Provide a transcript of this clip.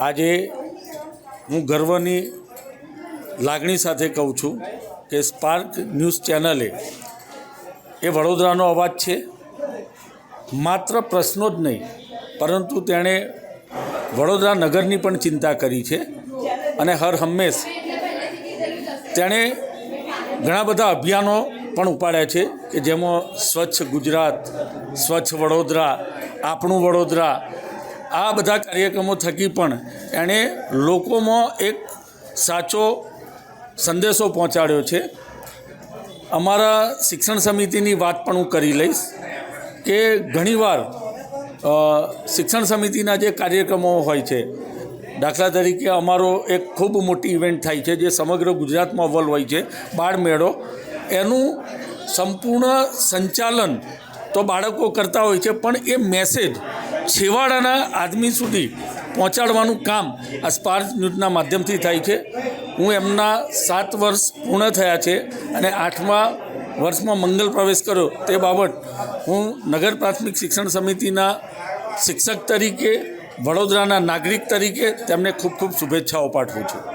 આજે હું ગર્વની લાગણી સાથે કહું છું કે સ્પાર્ક ન્યૂઝ ચેનલે એ વડોદરાનો અવાજ છે. માત્ર પ્રશ્નો જ નહીં, પરંતુ તેણે વડોદરા નગરની પણ ચિંતા કરી છે અને હર હંમેશ તેણે ઘણા બધા અભિયાનો પણ ઉપાડ્યા છે કે જેમાં સ્વચ્છ ગુજરાત, સ્વચ્છ વડોદરા, આપણું વડોદરા આ બધા કાર્યક્રમો થકી પણ એણે લોકોમાં એક સાચો સંદેશો પહોંચાડ્યો છે. અમારા શિક્ષણ સમિતિની વાત પણ હું કરી લઈશ કે ઘણીવાર શિક્ષણ સમિતિના જે કાર્યક્રમો હોય છે, દાખલા તરીકે અમારો એક ખૂબ મોટી ઇવેન્ટ થાય છે જે સમગ્ર ગુજરાતમાં અવ્વલ હોય છે બાળ મેળો એનું સંપૂર્ણ સંચાલન તો બાળકો કરતા હોય છે. પણ એ મેસેજ છેવાડાના આદમી સુધી પહોંચાડવાનું કામ આ સ્પાર્ક ન્યૂઝના માધ્યમથી થાય છે. હું એમના સાત વર્ષ પૂર્ણ થયા છે અને આઠમા વર્ષમાં મંગલ પ્રવેશ કર્યો. તે બાબત હું નગર પ્રાથમિક શિક્ષણ સમિતિના શિક્ષક તરીકે, વડોદરાના નાગરિક તરીકે તેમને ખૂબ ખૂબ શુભેચ્છાઓ પાઠવું છું.